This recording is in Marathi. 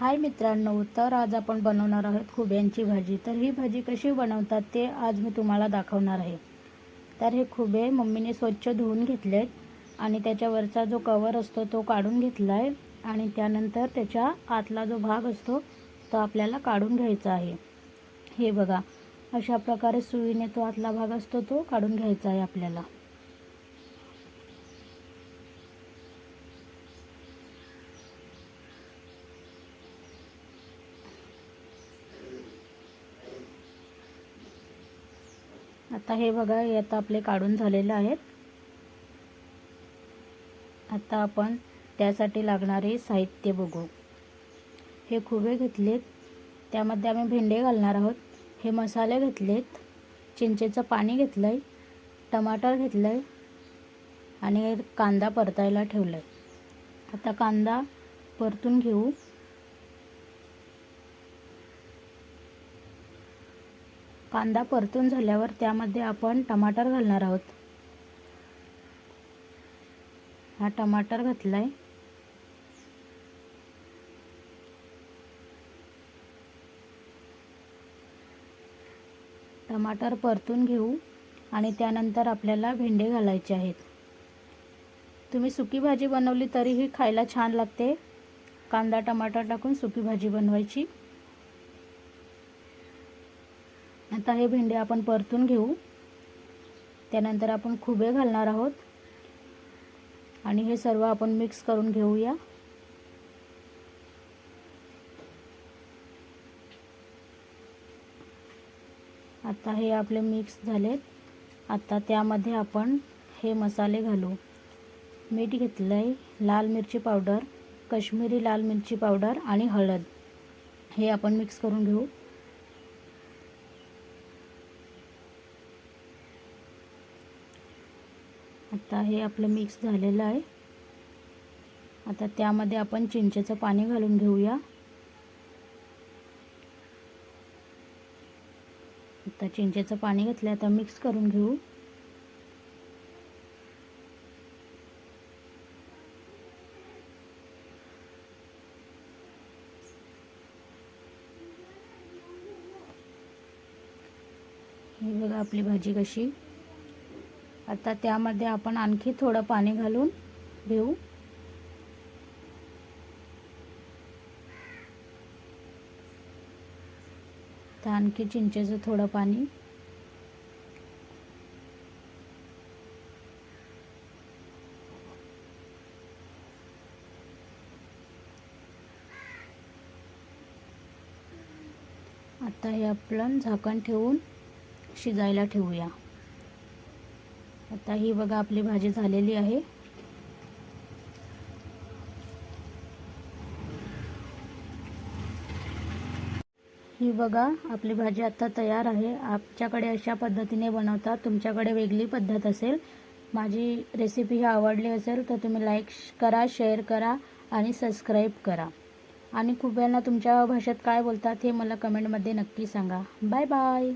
हाय मित्रांनो तर आज आपण बनवणार आहोत खुब्यांची भाजी. तर ही भाजी कशी बनवतात ते आज मी तुम्हाला दाखवणार आहे. तर हे खुबे मम्मीने स्वच्छ धुवून घेतलेत आणि त्याच्यावरचा जो कवर असतो तो काढून घेतला आहे आणि त्यानंतर त्याच्या आतला जो भाग असतो तो आपल्याला काढून घ्यायचा आहे. हे बघा अशा प्रकारे सुईने तो आतला भाग असतो तो काढून घ्यायचा आहे आपल्याला. आता हे बघा हे आता आपले काढून झालेले आहेत. आता आपण त्यासाठी लागणारे साहित्य बघू. हे खुबे घेतलेत. त्यामध्ये आम्ही भेंडे घालणार आहोत. हे मसाले घेतलेत. चिंचेचं पाणी घेतलं आहे टमाटर घेतलं आहे आणि कांदा परतायला ठेवलं आहे आता कांदा परतून घेऊ. कांदा परतून झाल्यावर त्यामध्ये आपण टमाटर घालणार आहोत. हा टमाटर घातला आहे टमाटर परतून घेऊ आणि त्यानंतर आपल्याला भेंडे घालायचे आहेत. तुम्ही सुकी भाजी बनवली तरीही खायला छान लागते. कांदा टमाटर टाकून सुकी भाजी बनवायची. आता हे भेंडे आपण परतून घेऊ. त्यानंतर आपण खुबे घालणार आहोत. आणि हे सर्व आपण मिक्स करून घेऊया. आता हे आपले मिक्स झालेत. आता त्यामध्ये आपण हे मसाले घालू. मीठ घेतलं आहे लाल मिरची पावडर कश्मीरी लाल मिरची पावडर आणि हळद. हे आपण मिक्स करून घेऊ. आता हे आपलं मिक्स झालेलं आहे. आता त्यामध्ये आपण चिंचेचं पाणी घालून घेऊया. आता चिंचेचं पाणी घातलं आता मिक्स करून घेऊ. हे बघा आपली भाजी कशी. आता त्यामध्ये आपण आणखी थोडं पाणी घालून घेऊ. तर आणखी चिंचेचं थोडं पाणी. आता हे आपण झाकण ठेवून शिजायला ठेवूया. आता ही बघा आपली भाजी झालेली आहे. ही बघा आपली भाजी आता तयार आहे. आमच्याकडे अशा पद्धतीने बनवतात. तुमच्याकडे वेगळी पद्धत असेल. माझी रेसिपी ही आवडली असेल तर तुम्ही लाईक करा शेअर करा आणि सबस्क्राईब करा. आणि खूप तुमच्या भाषेत काय बोलतात हे मला कमेंटमध्ये नक्की सांगा. Bye bye